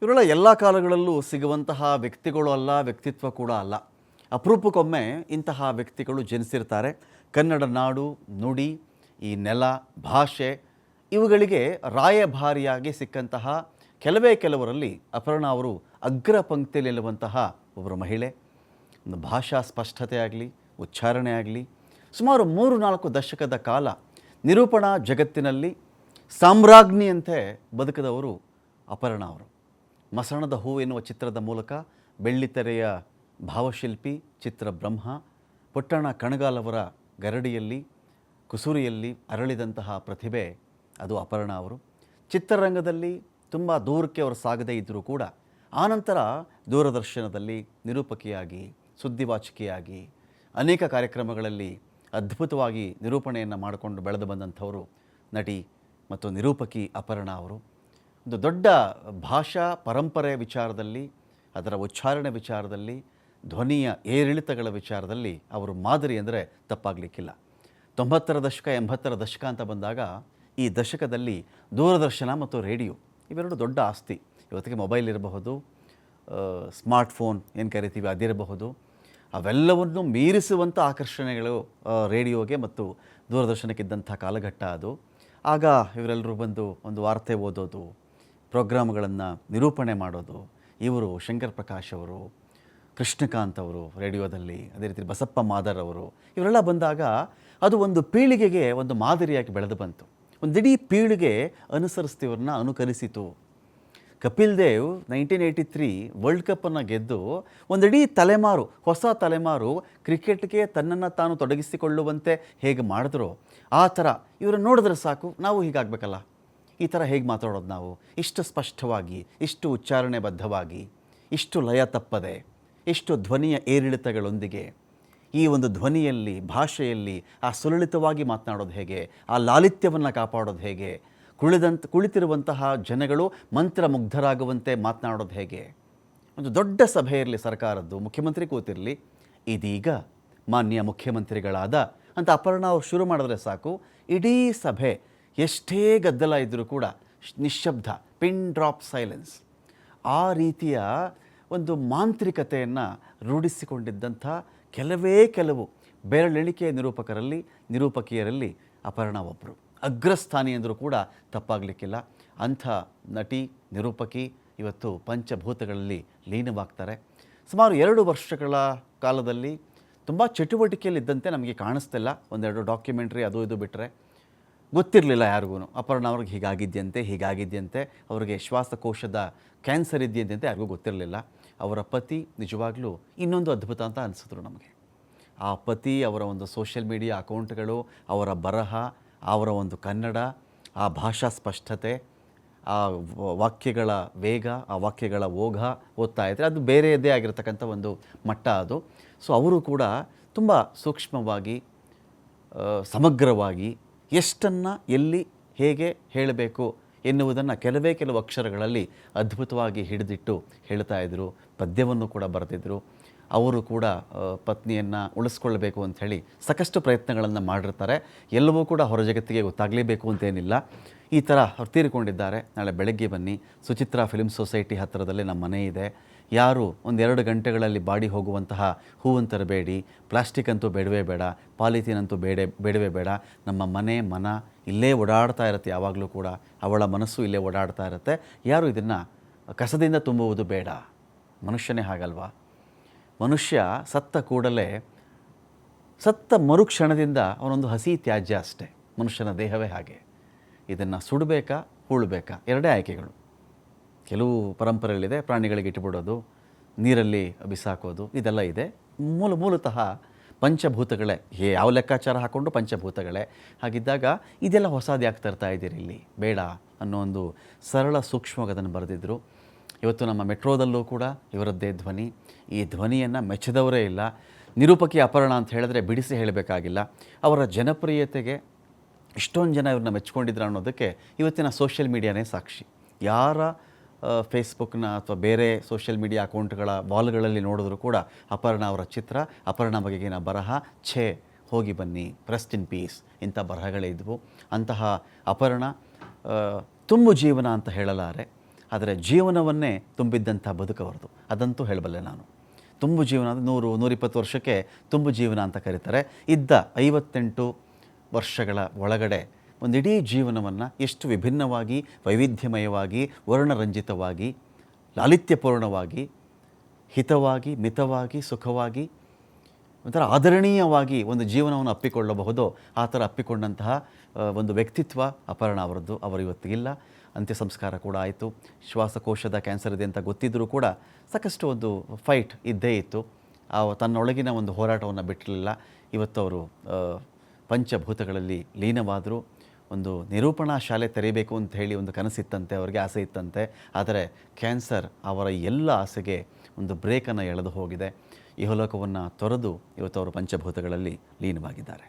ಇವರೆಲ್ಲ ಎಲ್ಲ ಕಾಲಗಳಲ್ಲೂ ಸಿಗುವಂತಹ ವ್ಯಕ್ತಿಗಳು ಅಲ್ಲ, ವ್ಯಕ್ತಿತ್ವ ಕೂಡ ಅಲ್ಲ. ಅಪರೂಪಕ್ಕೊಮ್ಮೆ ಇಂತಹ ವ್ಯಕ್ತಿಗಳು ಜನಿಸಿರ್ತಾರೆ. ಕನ್ನಡ ನಾಡು, ನುಡಿ, ಈ ನೆಲ, ಭಾಷೆ, ಇವುಗಳಿಗೆ ರಾಯಭಾರಿಯಾಗಿ ಸಿಕ್ಕಂತಹ ಕೆಲವೇ ಕೆಲವರಲ್ಲಿ ಅಪರ್ಣ ಅವರು ಅಗ್ರ ಪಂಕ್ತಿಯಲ್ಲಿ ನಿಲ್ಲುವಂತಹ ಒಬ್ಬರು ಮಹಿಳೆ. ಒಂದು ಭಾಷಾ ಸ್ಪಷ್ಟತೆ ಆಗಲಿ, ಉಚ್ಚಾರಣೆ ಆಗಲಿ, ಸುಮಾರು ಮೂರು ನಾಲ್ಕು ದಶಕದ ಕಾಲ ನಿರೂಪಣಾ ಜಗತ್ತಿನಲ್ಲಿ ಸಾಮ್ರಾಜ್ಞಿಯಂತೆ ಬದುಕಿದವರು ಅಪರ್ಣ ಅವರು. ಮಸಣದ ಹೂ ಎನ್ನುವ ಚಿತ್ರದ ಮೂಲಕ ಬೆಳ್ಳಿತೆರೆಯ ಭಾವಶಿಲ್ಪಿ, ಚಿತ್ರ ಬ್ರಹ್ಮ, ಪೊಟ್ಟಣ ಕಣಗಾಲ್ ಅವರ ಗರಡಿಯಲ್ಲಿ, ಕುಸುರಿಯಲ್ಲಿ ಅರಳಿದಂತಹ ಪ್ರತಿಭೆ ಅದು ಅಪರ್ಣ ಅವರು. ಚಿತ್ರರಂಗದಲ್ಲಿ ತುಂಬ ದೂರಕ್ಕೆ ಅವರು ಸಾಗದೇ ಇದ್ದರೂ ಕೂಡ ಆನಂತರ ದೂರದರ್ಶನದಲ್ಲಿ ನಿರೂಪಕಿಯಾಗಿ, ಸುದ್ದಿವಾಚಿಕೆಯಾಗಿ, ಅನೇಕ ಕಾರ್ಯಕ್ರಮಗಳಲ್ಲಿ ಅದ್ಭುತವಾಗಿ ನಿರೂಪಣೆಯನ್ನು ಮಾಡಿಕೊಂಡು ಬೆಳೆದು ಬಂದಂಥವರು ನಟಿ ಮತ್ತು ನಿರೂಪಕಿ ಅಪರ್ಣಾ ಅವರು. ಒಂದು ದೊಡ್ಡ ಭಾಷಾ ಪರಂಪರೆ ವಿಚಾರದಲ್ಲಿ, ಅದರ ಉಚ್ಚಾರಣೆ ವಿಚಾರದಲ್ಲಿ, ಧ್ವನಿಯ ಏರಿಳಿತಗಳ ವಿಚಾರದಲ್ಲಿ ಅವರು ಮಾದರಿ ಅಂದರೆ ತಪ್ಪಾಗಲಿಕ್ಕಿಲ್ಲ. ತೊಂಬತ್ತರ ದಶಕ, ಎಂಬತ್ತರ ದಶಕ ಅಂತ ಬಂದಾಗ ಈ ದಶಕದಲ್ಲಿ ದೂರದರ್ಶನ ಮತ್ತು ರೇಡಿಯೋ ಇವೆರಡು ದೊಡ್ಡ ಆಸ್ತಿ. ಇವತ್ತಿಗೆ ಮೊಬೈಲ್ ಇರಬಹುದು ಸ್ಮಾರ್ಟ್ಫೋನ್ ಏನು ಕರಿತೀವಿ ಅದಿರಬಹುದು. ಅವೆಲ್ಲವನ್ನು ಮೀರಿಸುವಂಥ ಆಕರ್ಷಣೆಗಳು ರೇಡಿಯೋಗೆ ಮತ್ತು ದೂರದರ್ಶನಕ್ಕಿದ್ದಂಥ ಕಾಲಘಟ್ಟ ಅದು. ಆಗ ಇವರೆಲ್ಲರೂ ಬಂದು ಒಂದು ವಾರ್ತೆ ಓದೋದು, ಪ್ರೋಗ್ರಾಮ್ಗಳನ್ನು ನಿರೂಪಣೆ ಮಾಡೋದು. ಇವರು ಶಂಕರ್ ಪ್ರಕಾಶ್ ಅವರು, ಕೃಷ್ಣಕಾಂತ್ ಅವರು ರೇಡಿಯೋದಲ್ಲಿ, ಅದೇ ರೀತಿ ಬಸಪ್ಪ ಮಾದರ್ ಅವರು, ಇವರೆಲ್ಲ ಬಂದಾಗ ಅದು ಒಂದು ಪೀಳಿಗೆಗೆ ಒಂದು ಮಾದರಿಯಾಗಿ ಬೆಳೆದು ಬಂತು. ಒಂದು ಇಡೀ ಪೀಳಿಗೆ ಅನುಸರಿಸ್ತಿವ್ರನ್ನ ಅನುಕರಿಸಿತು. Kapil Dev nineteen eighty three world ಕಪ್ಪನ್ನು ಗೆದ್ದು ಒಂದಿಡೀ ತಲೆಮಾರು, ಹೊಸ ತಲೆಮಾರು ಕ್ರಿಕೆಟ್ಗೆ ತನ್ನನ್ನು ತಾನು ತೊಡಗಿಸಿಕೊಳ್ಳುವಂತೆ ಹೇಗೆ ಮಾಡಿದ್ರು? ಆ ಥರ ಇವರು ನೋಡಿದ್ರೆ ಸಾಕು, ನಾವು ಹೀಗಾಗಬೇಕಲ್ಲ ಈ ಥರ ಹೇಗೆ ಮಾತಾಡೋದು ನಾವು? ಇಷ್ಟು ಸ್ಪಷ್ಟವಾಗಿ, ಇಷ್ಟು ಉಚ್ಚಾರಣೆ ಬದ್ಧವಾಗಿ ಇಷ್ಟು ಲಯ ತಪ್ಪದೆ, ಇಷ್ಟು ಧ್ವನಿಯ ಏರಿಳಿತಗಳೊಂದಿಗೆ, ಈ ಒಂದು ಧ್ವನಿಯಲ್ಲಿ, ಭಾಷೆಯಲ್ಲಿ ಆ ಸುಲಲಿತವಾಗಿ ಮಾತನಾಡೋದು ಹೇಗೆ? ಆ ಲಾಲಿತ್ಯವನ್ನು ಕಾಪಾಡೋದು ಹೇಗೆ? ಕುಳಿದಂತ ಕುಳಿತಿರುವಂತಹ ಜನಗಳು ಮಂತ್ರಮುಗ್ಧರಾಗುವಂತೆ ಮಾತನಾಡೋದು ಹೇಗೆ? ಒಂದು ದೊಡ್ಡ ಸಭೆ ಇರಲಿ ಸರ್ಕಾರದ್ದು, ಮುಖ್ಯಮಂತ್ರಿ ಕೂತಿರಲಿ. ಇದೀಗ ಮಾನ್ಯ ಮುಖ್ಯಮಂತ್ರಿಗಳಾದ ಅಂತ ಅಪರ್ಣ ಅವ್ರು ಶುರು ಮಾಡಿದ್ರೆ ಸಾಕು. ಇಡೀ ಸಭೆ ಎಷ್ಟೇ ಗದ್ದಲ ಇದ್ದರೂ ಕೂಡ ನಿಶಬ್ದ ಪಿನ್ ಡ್ರಾಪ್ ಸೈಲೆನ್ಸ್. ಆ ರೀತಿಯ ಒಂದು ಮಾಂತ್ರಿಕತೆಯನ್ನು ರೂಢಿಸಿಕೊಂಡಿದ್ದಂಥ ಕೆಲವೇ ಕೆಲವು ಬೆರಳೆಣಿಕೆಯ ನಿರೂಪಕರಲ್ಲಿ, ನಿರೂಪಕಿಯರಲ್ಲಿ ಅಪರ್ಣ ಒಬ್ಬರು ಅಗ್ರಸ್ಥಾನಿ ಅಂದರೂ ಕೂಡ ತಪ್ಪಾಗಲಿಕ್ಕಿಲ್ಲ. ಅಂಥ ನಟಿ, ನಿರೂಪಕಿ ಇವತ್ತು ಪಂಚಭೂತಗಳಲ್ಲಿ ಲೀನವಾಗ್ತಾರೆ. ಸುಮಾರು ಎರಡು ವರ್ಷಗಳ ಕಾಲದಲ್ಲಿ ತುಂಬ ಚಟುವಟಿಕೆಯಲ್ಲಿದ್ದಂತೆ ನಮಗೆ ಕಾಣಿಸ್ತಿಲ್ಲ. ಒಂದೆರಡು ಡಾಕ್ಯುಮೆಂಟ್ರಿ ಅದು ಇದು ಬಿಟ್ಟರೆ ಗೊತ್ತಿರಲಿಲ್ಲ ಯಾರಿಗೂ ಅಪರ್ಣ ಅವ್ರಿಗೆ ಹೀಗಾಗಿದ್ಯಂತೆ ಹೀಗಾಗಿದ್ಯಂತೆ. ಅವರಿಗೆ ಶ್ವಾಸಕೋಶದ ಕ್ಯಾನ್ಸರ್ ಇದೆಯಂತೆ ಯಾರಿಗೂ ಗೊತ್ತಿರಲಿಲ್ಲ. ಅವರ ಪತಿ ನಿಜವಾಗಲೂ ಇನ್ನೊಂದು ಅದ್ಭುತ ಅಂತ ಅನಿಸಿದ್ರು ನಮಗೆ. ಆ ಪತಿ, ಅವರ ಒಂದು ಸೋಷಿಯಲ್ ಮೀಡಿಯಾ ಅಕೌಂಟ್ಗಳು, ಅವರ ಬರಹ ಅವರ ಒಂದು ಕನ್ನಡ, ಆ ಭಾಷಾ ಸ್ಪಷ್ಟತೆ, ಆ ವಾಕ್ಯಗಳ ವೇಗ, ಆ ವಾಕ್ಯಗಳ ಓಘ ಓದ್ತಾ ಇದ್ದರೆ ಅದು ಬೇರೆಯದೇ ಆಗಿರತಕ್ಕಂಥ ಒಂದು ಮಟ್ಟ ಅದು. ಸೊ ಅವರು ಕೂಡ ತುಂಬ ಸೂಕ್ಷ್ಮವಾಗಿ ಸಮಗ್ರವಾಗಿ ಎಷ್ಟನ್ನು ಎಲ್ಲಿ ಹೇಗೆ ಹೇಳಬೇಕು ಎನ್ನುವುದನ್ನು ಕೆಲವೇ ಕೆಲವು ಅಕ್ಷರಗಳಲ್ಲಿ ಅದ್ಭುತವಾಗಿ ಹಿಡಿದಿಟ್ಟು ಹೇಳ್ತಾ ಇದ್ದರು ಪದ್ಯವನ್ನು ಕೂಡ ಬರೆದಿದ್ದರು ಅವರು ಕೂಡ ಪತ್ನಿಯನ್ನು ಉಳಿಸ್ಕೊಳ್ಬೇಕು ಅಂಥೇಳಿ ಸಾಕಷ್ಟು ಪ್ರಯತ್ನಗಳನ್ನು ಮಾಡಿರ್ತಾರೆ. ಎಲ್ಲವೂ ಕೂಡ ಹೊರ ಜಗತ್ತಿಗೆ ಗೊತ್ತಾಗಲೇಬೇಕು ಅಂತೇನಿಲ್ಲ ಈ ಥರ ತೀರಿಕೊಂಡಿದ್ದಾರೆ. ನಾಳೆ ಬೆಳಗ್ಗೆ ಬನ್ನಿ. ಸುಚಿತ್ರಾ ಫಿಲ್ಮ್ ಸೊಸೈಟಿ ಹತ್ತಿರದಲ್ಲಿ ನಮ್ಮ ಮನೆ ಇದೆ. ಯಾರು ಒಂದೆರಡು ಗಂಟೆಗಳಲ್ಲಿ ಬಾಡಿ ಹೋಗುವಂತಹ ಹೂವನ್ನು ತರಬೇಡಿ ಪ್ಲಾಸ್ಟಿಕ್ ಅಂತೂ ಬೇಡವೇ ಬೇಡ. ಪಾಲಿಥೀನ್ ಅಂತೂ ಬೇಡ, ಬೇಡವೇ ಬೇಡ. ನಮ್ಮ ಮನೆ, ಮನ ಇಲ್ಲೇ ಓಡಾಡ್ತಾ ಇರುತ್ತೆ. ಯಾವಾಗಲೂ ಕೂಡ ಅವಳ ಮನಸ್ಸು ಇಲ್ಲೇ ಓಡಾಡ್ತಾ ಇರುತ್ತೆ. ಯಾರು ಇದನ್ನು ಕಸದಿಂದ ತುಂಬುವುದು ಬೇಡ. ಮನುಷ್ಯನೇ ಹಾಗಲ್ವಾ? ಮನುಷ್ಯ ಸತ್ತ ಕೂಡಲೇ ಸತ್ತ ಮರುಕ್ಷಣದಿಂದ ಅವನೊಂದು ಹಸಿ ತ್ಯಾಜ್ಯ ಅಷ್ಟೇ. ಮನುಷ್ಯನ ದೇಹವೇ ಹಾಗೆ. ಇದನ್ನು ಸುಡಬೇಕಾ, ಹೂಳಬೇಕಾ? ಎರಡೇ ಆಯ್ಕೆಗಳು. ಕೆಲವು ಪರಂಪರೆಗಳಿದೆ, ಪ್ರಾಣಿಗಳಿಗೆ ಇಟ್ಟುಬಿಡೋದು, ನೀರಲ್ಲಿ ಬಿಸಾಕೋದು, ಇದೆಲ್ಲ ಇದೆ. ಮೂಲ, ಮೂಲತಃ ಪಂಚಭೂತಗಳೇ. ಹೇ, ಯಾವ ಲೆಕ್ಕಾಚಾರ ಹಾಕ್ಕೊಂಡು ಪಂಚಭೂತಗಳೇ? ಹಾಗಿದ್ದಾಗ ಇದೆಲ್ಲ ಹೊಸದು ತರ್ತಾ ಇದ್ದೀರಿ ಇಲ್ಲಿ. ಬೇಡ ಅನ್ನೋ ಒಂದು ಸರಳ ಸೂಕ್ಷ್ಮವಾಗಿ ಅದನ್ನು ಬರೆದಿದ್ದರು ಇವತ್ತು ನಮ್ಮ ಮೆಟ್ರೋದಲ್ಲೂ ಕೂಡ ಇವರದ್ದೇ ಧ್ವನಿ. ಈ ಧ್ವನಿಯನ್ನು ಮೆಚ್ಚದವರೇ ಇಲ್ಲ. ನಿರೂಪಕಿ ಅಪರ್ಣ ಅಂತ ಹೇಳಿದ್ರೆ ಬಿಡಿಸಿ ಹೇಳಬೇಕಾಗಿಲ್ಲ. ಅವರ ಜನಪ್ರಿಯತೆಗೆ ಇಷ್ಟೊಂದು ಜನ ಇವ್ರನ್ನ ಮೆಚ್ಕೊಂಡಿದ್ರು ಅನ್ನೋದಕ್ಕೆ ಇವತ್ತಿನ ಸೋಷಿಯಲ್ ಮೀಡಿಯಾನೇ ಸಾಕ್ಷಿ. ಯಾರ ಫೇಸ್ಬುಕ್ನ ಅಥವಾ ಬೇರೆ ಸೋಷಿಯಲ್ ಮೀಡಿಯಾ ಅಕೌಂಟ್ಗಳ ವಾಲ್ಗಳಲ್ಲಿ ನೋಡಿದ್ರು ಕೂಡ ಅಪರ್ಣ ಅವರ ಚಿತ್ರ, ಅಪರ್ಣ ಬಗೆಗಿನ ಬರಹ, ಛೇ, ಹೋಗಿ ಬನ್ನಿ ರೆಸ್ಟ್ ಇನ್ ಪೀಸ್ ಇಂಥ ಬರಹಗಳೇ ಇದ್ವು. ಅಂತಹ ಅಪರ್ಣ ತುಂಬು ಜೀವನ ಅಂತ ಹೇಳಲಾರೆ. ಆದರೆ ಜೀವನವನ್ನೇ ತುಂಬಿದ್ದಂಥ ಬದುಕವರದು ಅದಂತೂ ಹೇಳಬಲ್ಲೆ ನಾನು. ತುಂಬು ಜೀವನ ಅಂದರೆ ನೂರು, ನೂರಿಪ್ಪತ್ತು ವರ್ಷಕ್ಕೆ ತುಂಬು ಜೀವನ ಅಂತ ಕರೀತಾರೆ. ಇದ್ದ ಐವತ್ತೆಂಟು ವರ್ಷಗಳ ಒಳಗಡೆ ಒಂದು ಇಡೀ ಜೀವನವನ್ನು ಎಷ್ಟು ವಿಭಿನ್ನವಾಗಿ, ವೈವಿಧ್ಯಮಯವಾಗಿ, ವರ್ಣರಂಜಿತವಾಗಿ, ಲಾಲಿತ್ಯಪೂರ್ಣವಾಗಿ, ಹಿತವಾಗಿ, ಮಿತವಾಗಿ, ಸುಖವಾಗಿ, ಒಂಥರ ಆದರಣೀಯವಾಗಿ ಒಂದು ಜೀವನವನ್ನು ಅಪ್ಪಿಕೊಳ್ಳಬಹುದೋ ಆ ಥರ ಅಪ್ಪಿಕೊಂಡಂತಹ ಒಂದು ವ್ಯಕ್ತಿತ್ವ ಅಪರ್ಣ ಅವರದ್ದು. ಅವರು ಇವತ್ತಿಗಿಲ್ಲ ಅಂತ್ಯ ಸಂಸ್ಕಾರ ಕೂಡ ಆಯಿತು. ಶ್ವಾಸಕೋಶದ ಕ್ಯಾನ್ಸರ್ ಇದೆ ಅಂತ ಗೊತ್ತಿದ್ದರೂ ಕೂಡ ಸಾಕಷ್ಟು ಒಂದು ಫೈಟ್ ಇದ್ದೇ ಇತ್ತು. ಆ ತನ್ನೊಳಗಿನ ಒಂದು ಹೋರಾಟವನ್ನು ಬಿಟ್ಟಿರಲಿಲ್ಲ. ಇವತ್ತು ಅವರು ಪಂಚಭೂತಗಳಲ್ಲಿ ಲೀನವಾದರು. ಒಂದು ನಿರೂಪಣಾ ಶಾಲೆ ತೆರೆಯಬೇಕು ಅಂತ ಹೇಳಿ ಒಂದು ಕನಸಿತ್ತಂತೆ, ಅವರಿಗೆ ಆಸೆ ಇತ್ತಂತೆ. ಆದರೆ ಕ್ಯಾನ್ಸರ್ ಅವರ ಎಲ್ಲ ಆಸೆಗೆ ಒಂದು ಬ್ರೇಕನ್ನು ಎಳೆದು ಹೋಗಿದೆ. ಇಹಲೋಕವನ್ನು ತೊರೆದು ಇವತ್ತು ಅವರು ಪಂಚಭೂತಗಳಲ್ಲಿ ಲೀನವಾಗಿದ್ದಾರೆ.